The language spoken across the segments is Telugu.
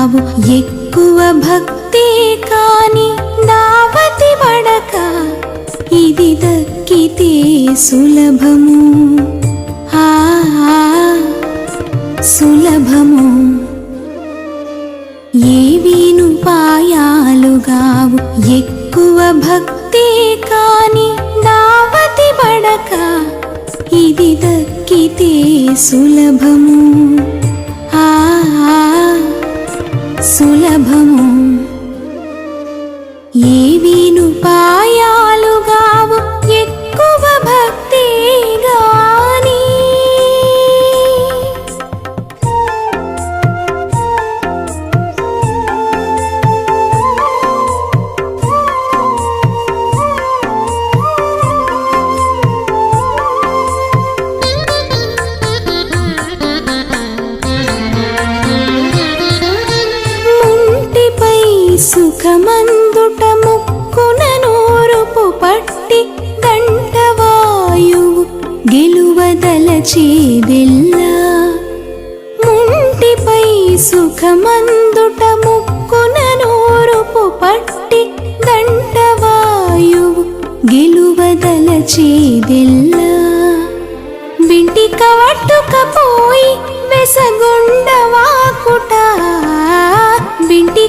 నావు ఎక్కువ భక్తి కాని దావతి బడక ఇది దక్కితే సులభము. ఆ సులభము. ఏవీను పాయాలుగావు ఎక్కువ భక్తి కాని దావతి పడక. ఇది దక్కితే సులభము. ನೀನು ಬಾ గెలువదలచే వెళ్ళ ముంటిపై సుఖమందుట ముక్కున నోరుపు పట్టి దంటవాయువు గెలువదలచే వెళ్ళ వింటి కవట్టుకపోయి వెసగుండవాకుట. వింటి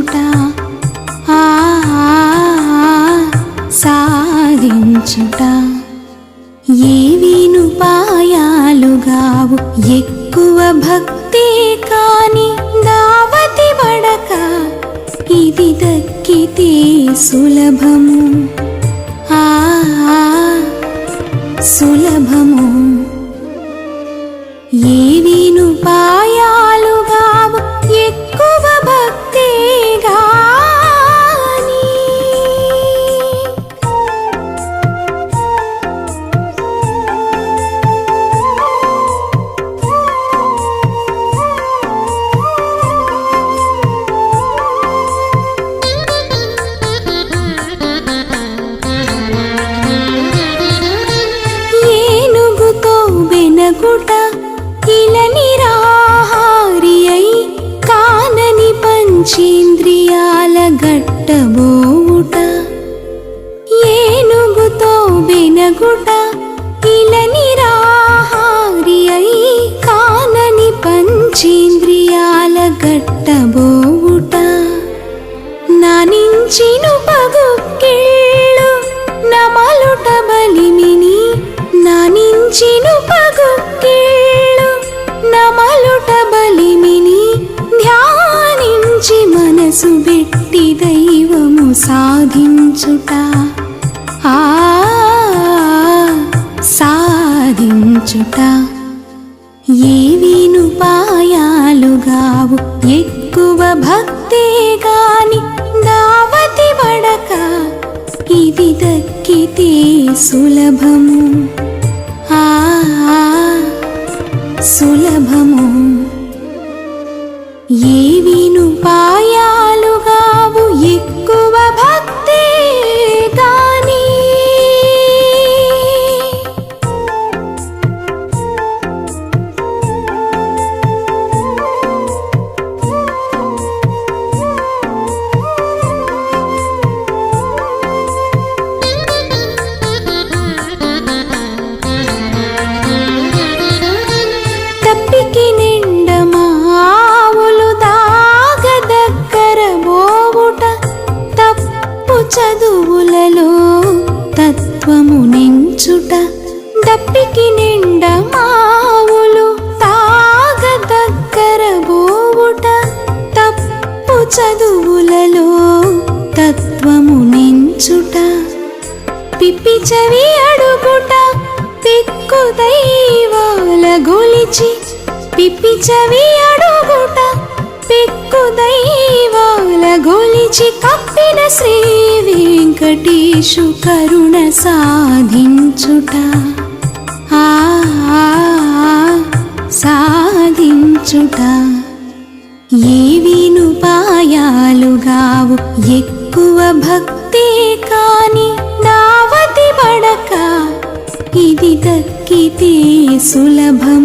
సాధించుట ఆ సాధించుట ఎక్కువ భక్తి కాని దావతి పడక ఇది దక్కితే సులభము. ఆ సులభము. పంచేంద్రియాల గట్టబోవుట ఏనుగుతో వెనగుట సాధించుట. ఆ సాధించుట. ఏవినుపాయాలుగావు ఎక్కువ భక్తి గాని దావతి పడక ఇది దక్కితే సులభము. ఆ సులభము. ఏవీను చవి అడుగుట పిక్కు దైవాల గొలిచి. పిప్పి చవి అడుగుట పిక్కు దైవాల గొలిచి. కప్పిన శ్రీ వెంకటేశు కరుణ సాధించుట. ఆ సాధించుట. ఏవీను ఎక్ దావతి